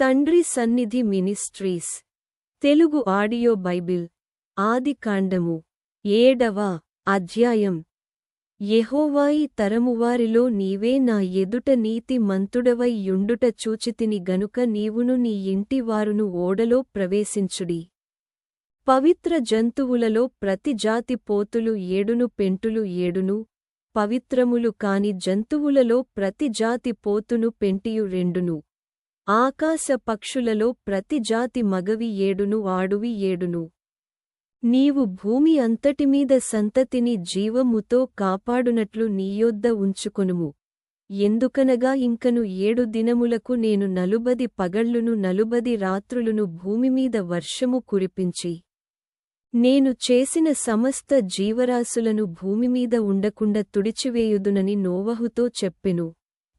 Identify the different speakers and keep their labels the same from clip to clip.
Speaker 1: తండ్రి సన్నిధి ministries. Telugu audio Bible. ఆది కాండము. ఏడవ అధ్యాయం. యహోవాయి తరమువారిలో నీవే నా ఎదుట నీతి మంతుడవై యుండుట చూచితిని గనుక నీవును నీ ఇంటి వారును ఓడలో ప్రవేశించుడి. పవిత్ర జంతువులలో ప్రతి జాతి పోతులు ఏడును పెంటులు ఏడును పవిత్రములు కాని జంతువులలో ప్రతి జాతి పోతును పెంటియు రెండును. ఆకాశ పక్షులలో ప్రతి జాతి మగవి ఏడును ఆడువి ఏడును. నీవు భూమి అంతటిమీద సంతతిని జీవముతో కాపాడునట్లు నీయొద్ద ఉంచుకొనుము. ఎందుకనగా ఇంకను ఏడు దినములకు నేను నలుబది పగళ్ళును నలుబది రాత్రులును భూమిమీద వర్షము కురిపించి నేను చేసిన సమస్త జీవరాశులను భూమిమీద ఉండకుండా తుడిచివేయుదునని నోవహుతో చెప్పెను.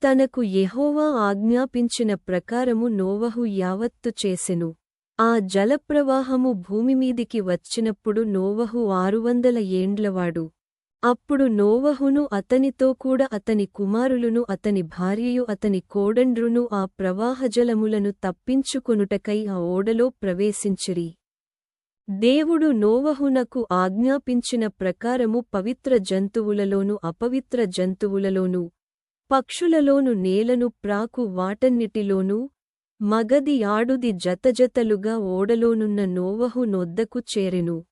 Speaker 1: తనకు యెహోవా ఆజ్ఞాపించిన ప్రకారము నోవహు యావత్తు చేసెను. ఆ జలప్రవాహము భూమిమీదికి వచ్చినప్పుడు నోవహు ఆరువందల ఏండ్లవాడు. అప్పుడు నోవహును అతనితో కూడా అతని కుమారులును అతని భార్యయు అతని కోడండ్రును ఆ ప్రవాహజలములను తప్పించుకొనుటకై ఆ ఓడలో ప్రవేశించిరి. దేవుడు నోవహునకు ఆజ్ఞాపించిన ప్రకారము పవిత్ర జంతువులలోను అపవిత్ర జంతువులలోనూ పక్షులలోను నేలను ప్రాకు వాటన్నిటిలోనూ మగది ఆడుది జతజతలుగా ఓడలోనున్న నోవహు నొద్దకు చేరెను.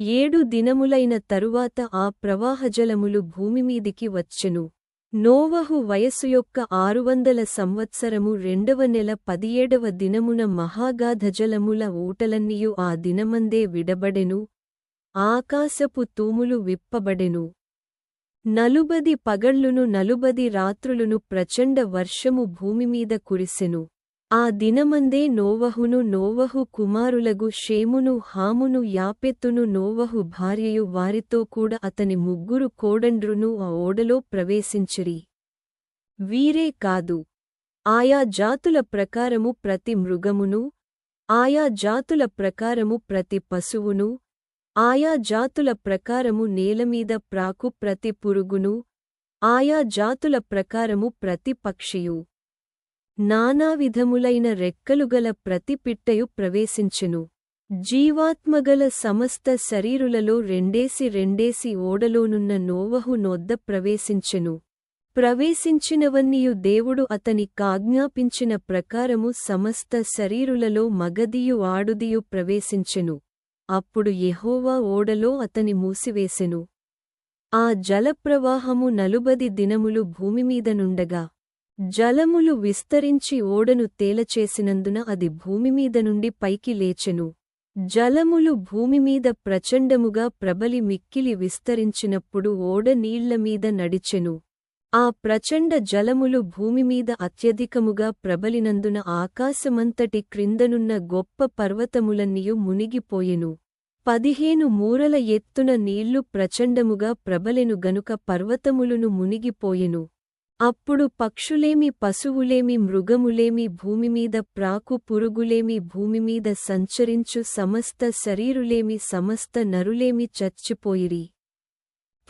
Speaker 1: ఏడు దినములైన తరువాత ఆ ప్రవాహజలములు భూమిమీదికి వచ్చెను. నోవహు వయస్సు యొక్క ఆరు వందల సంవత్సరము రెండవ నెల పదియేడవ దినమున మహాగాధజలముల ఊటలన్నీయు ఆ దినమందే విడబడెను. ఆకాశపు తూములు విప్పబడెను. నలుబది పగళ్ళును నలుబది రాత్రులును ప్రచండ వర్షము భూమిమీద కురిసెను. ఆ దినమందే నోవహును నోవహు కుమారులగు షేమును హామును యాపెత్తును నోవహు భార్యయు వారితో కూడా అతని ముగ్గురు కోడండ్రును ఆ ఓడలో ప్రవేశించిరి. వీరే కాదు. ఆయా జాతుల ప్రకారము ప్రతి మృగమును ఆయా జాతుల ప్రకారము ప్రతి పశువును ఆయా జాతుల ప్రకారము నేలమీద ప్రాకు ప్రతి పురుగును ఆయా జాతుల ప్రకారము ప్రతి పక్షియు. నానావిధములైన రెక్కలుగల ప్రతి పిట్టయు ప్రవేశించెను. జీవాత్మగల సమస్త శరీరులలో రెండేసి రెండేసి ఓడలోనున్న నోవహు నొద్ద ప్రవేశించెను. ప్రవేశించినవన్నీయు దేవుడు అతని కాజ్ఞాపించిన ప్రకారము సమస్త శరీరులలో మగదియు ఆడుదియు ప్రవేశించెను. అప్పుడు యెహోవా ఓడలో అతని మూసివేసెను. ఆ జలప్రవాహము నలుబది దినములు భూమిమీదనుండగా జలములు విస్తరించి ఓడను తేలచేసినందున అది భూమిమీద నుండి పైకి లేచెను. జలములు భూమిమీద ప్రచండముగా ప్రబలి మిక్కిలి విస్తరించినప్పుడు ఓడ నీళ్ళమీద నడిచెను. ఆ ప్రచండ జలములు భూమిమీద అత్యధికముగా ప్రబలినందున ఆకాశమంతటి క్రిందనున్న గొప్ప పర్వతములన్నీయు మునిగిపోయెను. పదిహేను మూరల ఎత్తున నీళ్ళు ప్రచండముగా ప్రబలెను గనుక పర్వతములును మునిగిపోయెను. అప్పుడు పక్షులేమి పశువులేమి మృగములేమి భూమిమీద ప్రాకు పురుగులేమి భూమిమీద సంచరించు సమస్త శరీరులేమి సమస్త నరులేమి చచ్చిపోయిరి.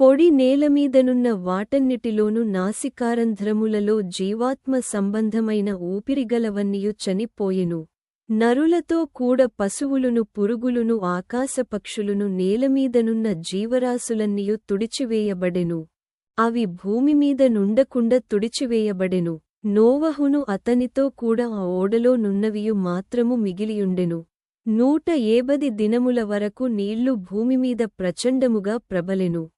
Speaker 1: పొడి నేలమీదనున్న వాటన్నిటిలోనూ నాసికారంధ్రములలో జీవాత్మ సంబంధమైన ఊపిరిగలవన్నీయు చనిపోయెను. నరులతో కూడ పశువులును పురుగులును ఆకాశపక్షులును నేలమీదనున్న జీవరాశులన్నీయు తుడిచివేయబడెను. అవి భూమిమీద నుండకుండ తుడిచివేయబడెను. నోవహును అతనితో కూడా ఆ ఓడలో నున్నవియు మాత్రము మిగిలియుండెను. నూట ఏబది దినముల వరకు నీళ్ళు భూమిమీద ప్రచండముగా ప్రబలెను.